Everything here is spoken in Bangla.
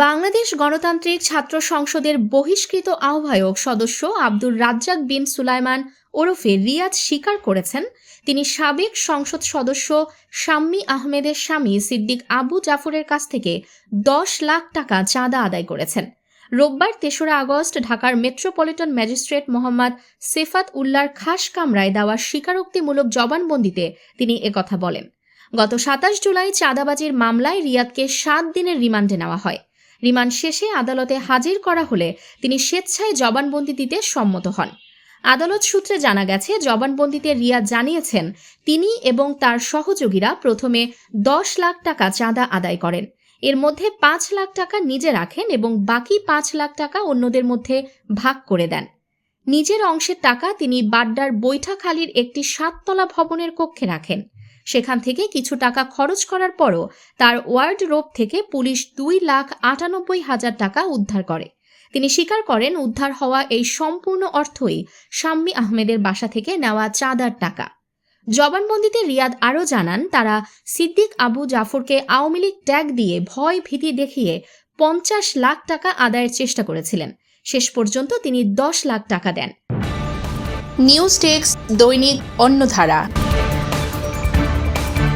বাংলাদেশ গণতান্ত্রিক ছাত্র সংসদের বহিষ্কৃত আহ্বায়ক সদস্য আব্দুর রাজ্জাক বিন সুলাইমান ওরফে রিয়াজ স্বীকার করেছেন। তিনি সাবেক সংসদ সদস্য শাম্মী আহমেদের স্বামী সিদ্দিক আবু জাফরের কাছ থেকে দশ লাখ টাকা চাঁদা আদায় করেছেন। রোববার তেসরা আগস্ট ঢাকার মেট্রোপলিটন ম্যাজিস্ট্রেট মোহাম্মদ সেফাত উল্লার খাস কামরায় দেওয়া স্বীকারোক্তিমূলক জবানবন্দিতে তিনি একথা বলেন। গত সাতাশ জুলাই চাঁদাবাজির মামলায় রিয়াদকে সাত দিনের রিমান্ডে নেওয়া হয়। রিমান্ড শেষে আদালতে হাজির করা হলে তিনি স্বেচ্ছায় জবানবন্দি দিতে সম্মত হন। আদালত সূত্রে জানা গেছে, জবানবন্দিতে রিয়া জানিয়েছেন, তিনি এবং তার সহযোগীরা প্রথমে দশ লাখ টাকা চাঁদা আদায় করেন। এর মধ্যে পাঁচ লাখ টাকা নিজে রাখেন এবং বাকি পাঁচ লাখ টাকা অন্যদের মধ্যে ভাগ করে দেন। নিজের অংশের টাকা তিনি বাড্ডার বৈঠাখালীর একটি সাততলা ভবনের কক্ষে রাখেন। সেখান থেকে কিছু টাকা খরচ করার পরও তার ওয়ার্ড রোপ থেকে পুলিশ দুই লাখ আটানব্বই হাজার টাকা উদ্ধার করে। তিনি স্বীকার করেন, উদ্ধার হওয়া এই সম্পূর্ণ অর্থই শাম্মী আহমেদের বাসা থেকে নেওয়া চাঁদার টাকা। জবানবন্দিতে রিয়াদ আরও জানান, তারা সিদ্দিক আবু জাফরকে আওয়ামী লীগ ট্যাগ দিয়ে ভয় ভীতি দেখিয়ে পঞ্চাশ লাখ টাকা আদায়ের চেষ্টা করেছিলেন। শেষ পর্যন্ত তিনি দশ লাখ টাকা দেন। নিউজ টেক্স দৈনিক অন্যধারা।